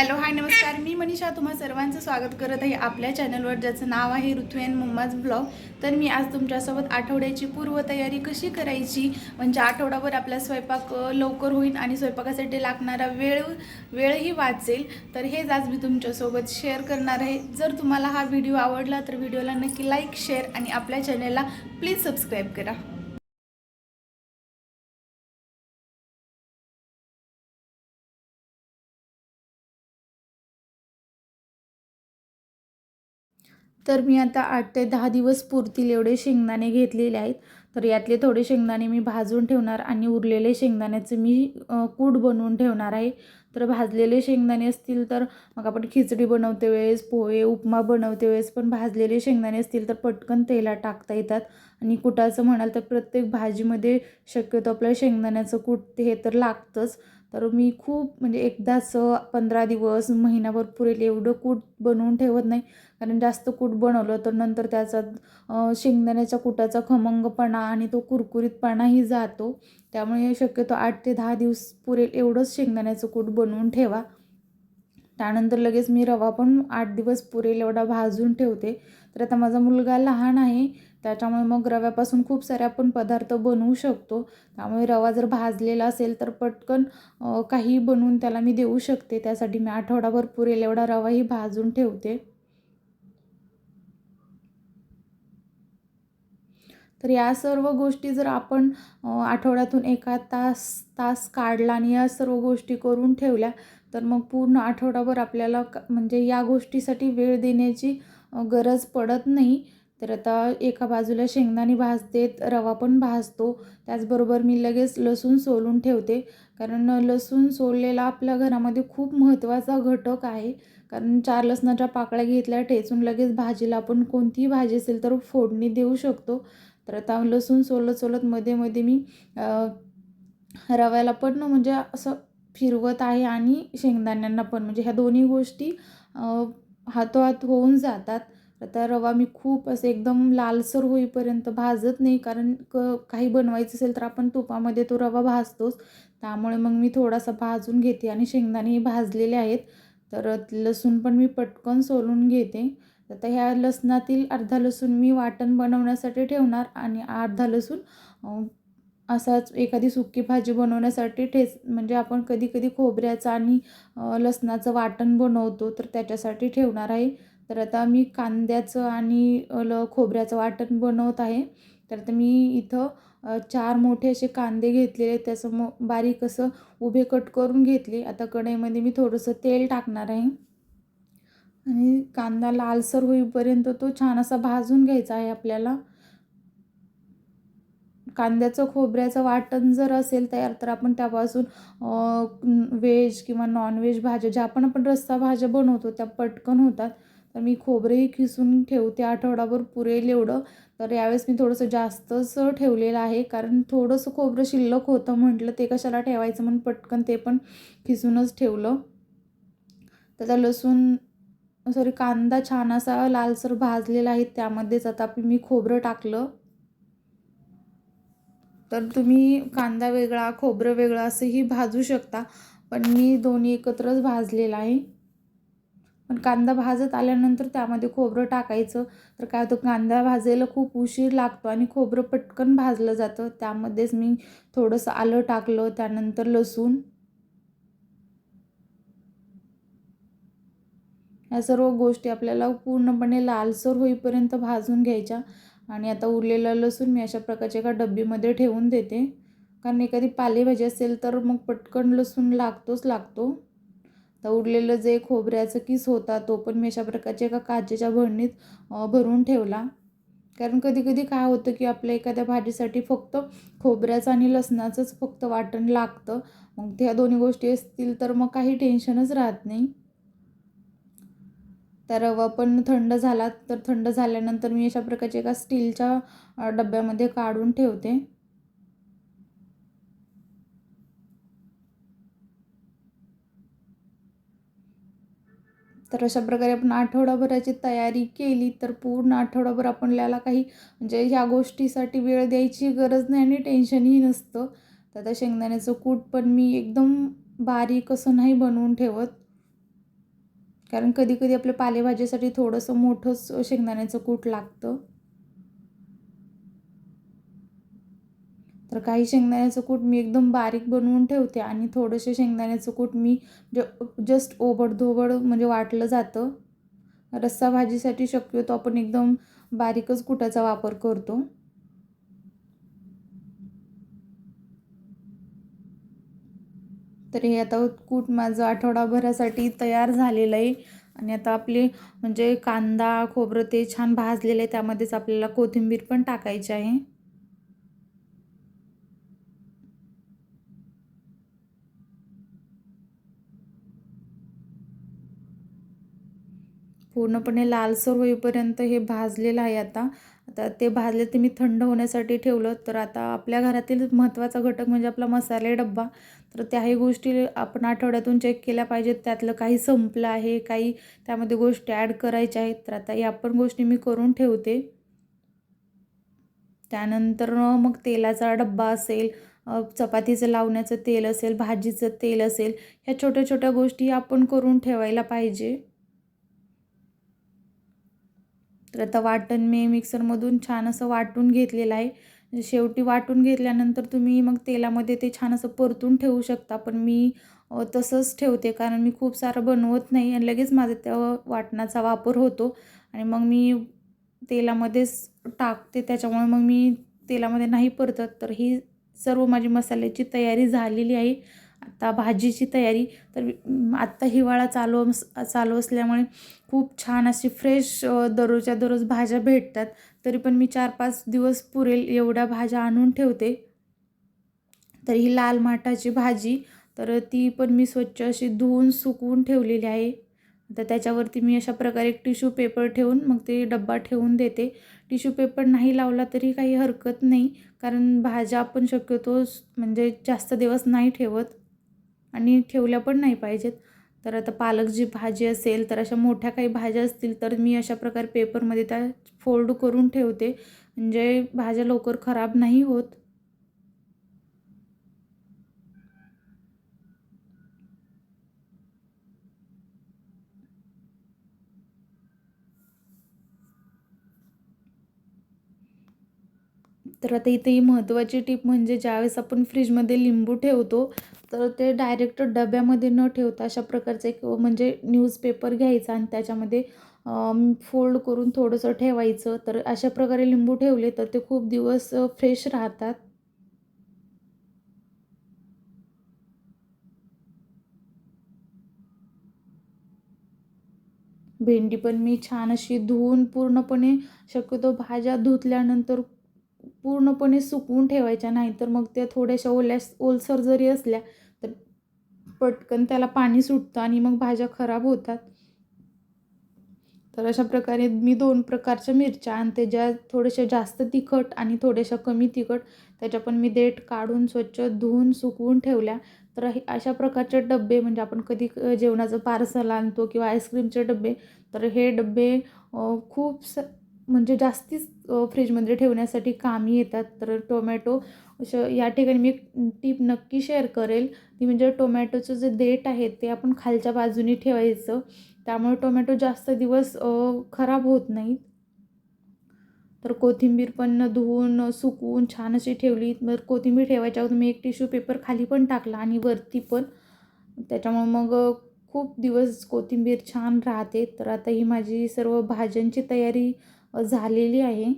Hello hi नमस्कार. मी मनीषा तुम्हा सर्वांचं स्वागत करत आहे आपल्या चॅनलवर ज्याचं नाव आहे ऋतू अँड मम्माज ब्लॉग. तर मी आज तुमच्यासोबत आठवड्याची पूर्वतयारी कशी करायची? म्हणजे आठवडाभर आपला स्वयंपाक लवकर होईल आणि स्वयंपाकासाठी लागणारा वेळ वेळही वाचेल. तर हेच आज मी तुमच्यासोबत शेअर करणार आहे. जर तुम्हाला हा व्हिडिओ आवडला तर व्हिडिओला नक्की लाईक शेअर आणि आपल्या चॅनलला प्लीज सबस्क्राईब करा. तर मी आता आठ ते दहा दिवस पुरतील एवढे शेंगदाणे घेतलेले आहेत. तर यातले थोडे शेंगदाणे मी भाजून ठेवणार आणि उरलेले शेंगदाण्याचं मी कूट बनवून ठेवणार आहे. तर भाजलेले शेंगदाणे असतील तर मग आपण खिचडी बनवते वेळेस पोहे उपमा बनवते वेळेस पण भाजलेले शेंगदाणे असतील तर पटकन तेलात टाकता येतात. आणि कुटाचं म्हणाल तर प्रत्येक भाजीमध्ये शक्यतो आपल्या शेंगदाण्याचं कूट हे तर लागतंच. तर मी खूप म्हणजे एकदाच पंधरा दिवस महिनाभर पुरेल एवढं कूट बनवून ठेवत नाही. कारण जास्त कूट बनवलं तर नंतर त्याचा शेंगदाण्याच्या कुटाचा खमंगपणा आणि तो कुरकुरीतपणाही जातो. त्यामुळे शक्यतो आठ ते दहा दिवस पुरेल एवढंच शेंगदाण्याचं कूट बनवून ठेवा. त्यानंतर लगेच मी रवा पण आठ दिवस पुरेल एवढा भाजून ठेवते. तर आता माझा मुलगा लहान आहे. त्याच्यामुळे मग रव्यापासून खूप सारे आपण पदार्थ बनवू शकतो. त्यामुळे रवा जर भाजलेला असेल तर पटकन काही बनवून त्याला मी देऊ शकते. त्यासाठी मी आठवडाभर पुरेल एवढा रवाही भाजून ठेवते. तर या सर्व गोष्टी जर आपण आठवड्यातून एका तास तास काढला आणि या सर्व गोष्टी करून ठेवल्या तर मग पूर्ण आठवडाभर आपल्याला क- म्हणजे या गोष्टीसाठी वेळ देण्याची गरज पडत नाही. तर आता एका बाजूला शेंगदाणे भाजतेत रवा पण भाजतो. त्याचबरोबर मी लगेच लसूण सोलून ठेवते. कारण लसूण सोललेला आपल्या घरामध्ये खूप महत्त्वाचा घटक आहे. कारण चार लसणाच्या पाकळ्या घेतल्या ठेचून लगेच भाजीला आपण कोणतीही भाजी असेल तर फोडणी देऊ शकतो. तर आता लसूण सोलत सोलत मध्ये मध्ये मी रव्याला पण म्हणजे असं फिरवत आहे आणि शेंगदाण्यांना पण. म्हणजे ह्या दोन्ही गोष्टी हातोहात होऊन जातात. आता रवा मी खूप असं एकदम लालसर होईपर्यंत भाजत नाही. कारण क काही बनवायचं असेल तर आपण तुपामध्ये तो रवा भाजतोच. त्यामुळे मग मी थोडासा भाजून घेते आणि शेंगदाणेही भाजलेले आहेत. तर लसूण पण मी पटकन सोलून घेते. आता ह्या लसणातील अर्धा लसूण मी वाटण बनवण्यासाठी ठेवणार आणि अर्धा लसूण असाच एखादी सुकी भाजी बनवण्यासाठी ठेच म्हणजे आपण कधी कधी खोबऱ्याचं आणि लसणाचं वाटण बनवतो तर त्याच्यासाठी ठेवणार आहे. तर आता मी कांद्याचं आणि ल खोबऱ्याचं वाटण बनवत आहे. तर आता मी इथं चार मोठे असे कांदे घेतलेले त्याचं मग बारीक असं उभे कट करून घेतले. आता कढईमध्ये मी थोडंसं तेल टाकणार आहे. आणि कांदा लालसर होईपर्यंत तो छान असा भाजून घ्यायचा आहे आपल्याला. कांद्याचं खोबऱ्याचं वाटण जर असेल तयार तर आपण त्यापासून व्हेज किंवा नॉनव्हेज भाज्या ज्या आपण आपण रस्सा भाज्या बनवतो त्या पटकन होतात. तर मी खोबरेही खिसून ठेवते आठवडाभर पुरेल एवढं. तर यावेळेस मी थोडंसं जास्तच ठेवलेलं आहे. कारण थोडंसं खोबरं शिल्लक होतं म्हटलं ते कशाला ठेवायचं म्हणून पटकन ते पण खिसूनच ठेवलं. त्याचा लसूण सॉरी कांदा छान असा लालसर भाजलेला आहे त्यामध्येच आता मी खोबरं टाकलं. तर तुम्ही कांदा वेगळा खोबरं वेगळं असंही भाजू शकता. पण मी दोन्ही एकत्रच भाजलेलं आहे. पण कांदा भाजत आल्यानंतर त्यामध्ये खोबरं टाकायचं. तर काय होतं कांदा भाजायला खूप उशीर लागतो आणि खोबरं पटकन भाजलं जातं. त्यामध्येच मी थोडंसं आलं टाकलं त्यानंतर लसूण. या सर्व गोष्टी आपल्याला पूर्णपणे लालसर होईपर्यंत भाजून घ्यायच्या. आणि आता उरलेलं लसूण मी अशा प्रकारच्या एका डब्बीमध्ये ठेवून देते. कारण एखादी पालेभाजी असेल तर मग पटकन लसूण लागतोच लागतो. तर उरलेलं जे खोबऱ्याचं किस होता तो पण मी अशा प्रकारच्या एका काचेच्या भरणीत भरून ठेवला. कारण कधी कधी काय होतं की आपल्या एखाद्या भाजीसाठी फक्त खोबऱ्याचं आणि लसणाचंच फक्त वाटण लागतं. मग त्या दोन्ही गोष्टी असतील तर मग काही टेन्शनच राहत नाही. तर रवा पण थंड झाला तर थंड झाल्यानंतर मी अशा प्रकारच्या एका स्टीलच्या डब्यामध्ये काढून ठेवते. तर अशा प्रकारे आपण आठवडाभराची तयारी केली तर पूर्ण आठवडाभर आपल्याला काही म्हणजे ह्या गोष्टीसाठी वेळ द्यायची गरज नाही आणि टेन्शनही नसतं. तर आता शेंगदाण्याचं कूट पण मी एकदम बारीक असं नाही बनवून ठेवत. कारण कधी कधी आपल्या पालेभाजीसाठी थोडंसं मोठंच शेंगदाण्याचं कूट लागतं. तर काही शेंगदाण्याचं कूट मी एकदम बारीक बनवून ठेवते आणि थोडंसं शेंगदाण्याचं कूट मी ज जस्ट ओबडधोबड म्हणजे वाटलं जातं. रस्सा भाजीसाठी शक्यतो आपण एकदम बारीकच कुटाचा वापर करतो. तर हे आता कूट माझं आठवडाभरासाठी तयार झालेलं आहे आणि आता आपले म्हणजे कांदा खोबरं ते छान भाजलेलं आहे त्यामध्येच आपल्याला कोथिंबीर पण टाकायची आहे. पूर्णपणे लालसर होईपर्यंत हे भाजलेलं आहे आता. आता ते भाजले ते मी थंड होण्यासाठी ठेवलं. तर आता आपल्या घरातील महत्त्वाचा घटक म्हणजे आपला मसाले डब्बा. तर त्याही गोष्टी आपण आठवड्यातून चेक केल्या पाहिजेत. त्यातलं काही संपलं आहे काही त्यामध्ये गोष्टी ॲड करायच्या आहेत. तर आता या पण गोष्टी मी करून ठेवते. त्यानंतर मग तेलाचा डब्बा असेल चपातीचं लावण्याचं तेल असेल भाजीचं तेल असेल ह्या छोट्या छोट्या गोष्टी आपण करून ठेवायला पाहिजे. तर आता वाटण मी मिक्सरमधून छान असं वाटून घेतलेलं आहे. म्हणजे शेवटी वाटून घेतल्यानंतर तुम्ही मग तेलामध्ये ते छान असं परतून ठेवू शकता. पण मी तसंच ठेवते कारण मी खूप सारं बनवत नाही आणि लगेच माझा त्या वाटणाचा वापर होतो. आणि मग मी तेलामध्येच टाकते. त्याच्यामुळे मग मी तेलामध्ये नाही परतत. तर ही सर्व माझी मसाल्याची तयारी झालेली आहे. आता भाजीची तयारी तर आत्ता हिवाळा चालू चालू असल्यामुळे खूप छान अशी फ्रेश दररोजच्या दररोज भाज्या भेटतात. तरी पण मी चार पाच दिवस पुरेल एवढ्या भाज्या आणून ठेवते. तर ही लाल माठाची भाजी तर ती पण मी स्वच्छ अशी धुवून सुकवून ठेवलेली आहे. तर त्याच्यावरती मी अशा प्रकारे एक टिश्यू पेपर ठेवून मग ते डब्बा ठेवून देते. टिश्यू पेपर नाही लावला तरी काही हरकत नाही कारण भाज्या आपण शक्यतो म्हणजे जास्त दिवस नाही ठेवत. आणि ठेवल्या पण नाही पाहिजेत. तर आता पालक जी भाजी असेल तर अशा मोठ्या काही भाज्या असतील तर मी अशा प्रकारे पेपरमध्ये त्या फोल्ड करून ठेवते. म्हणजे भाज्या लवकर खराब नाही होत. तर आता इथे ही महत्त्वाची टीप म्हणजे ज्यावेळेस आपण फ्रीजमध्ये लिंबू ठेवतो तर ते डायरेक्ट डब्यामध्ये न ठेवता अशा प्रकारचं एक म्हणजे न्यूजपेपर घ्यायचा आणि त्याच्यामध्ये फोल्ड करून थोडंसं ठेवायचं. तर अशा प्रकारे लिंबू ठेवले तर ते खूप दिवस फ्रेश राहतात. भेंडी पण मी छान अशी धुवून पूर्णपणे शक्यतो भाज्या धुतल्यानंतर पूर्णपणे सुकवून ठेवायच्या नाही तर मग त्या थोड्याशा ओल्या ओलसर जरी असल्या तर पटकन त्याला पाणी सुटतं आणि मग भाज्या खराब होतात. तर अशा प्रकारे मी दोन प्रकारच्या मिरच्या आणते ज्या थोड्याशा जास्त तिखट आणि थोड्याशा कमी तिखट त्याच्या पण मी देठ काढून स्वच्छ धुवून सुकवून ठेवल्या. तर अशा प्रकारचे डबे म्हणजे आपण कधी जेवणाचं पार्सल आणतो किंवा आईस्क्रीमचे डबे तर हे डबे खूप स म्हणजे जास्तीच फ्रीजमध्ये ठेवण्यासाठी कामी येतात. तर टोमॅटो असं या ठिकाणी मी टीप नक्की शेअर करेल. ती म्हणजे टोमॅटोचं जे देठ आहे ते आपण खालच्या बाजूनी ठेवायचं. त्यामुळे टोमॅटो जास्त दिवस खराब होत नाहीत. तर कोथिंबीर पण धुवून सुकवून छान अशी ठेवली. तर कोथिंबीर ठेवायच्या अगोदर मी एक टिश्यू पेपर खाली पण टाकला आणि वरती पण. त्याच्यामुळे मग खूप दिवस कोथिंबीर छान राहते. तर आता ही माझी सर्व भाज्यांची तयारी झालेली आहे.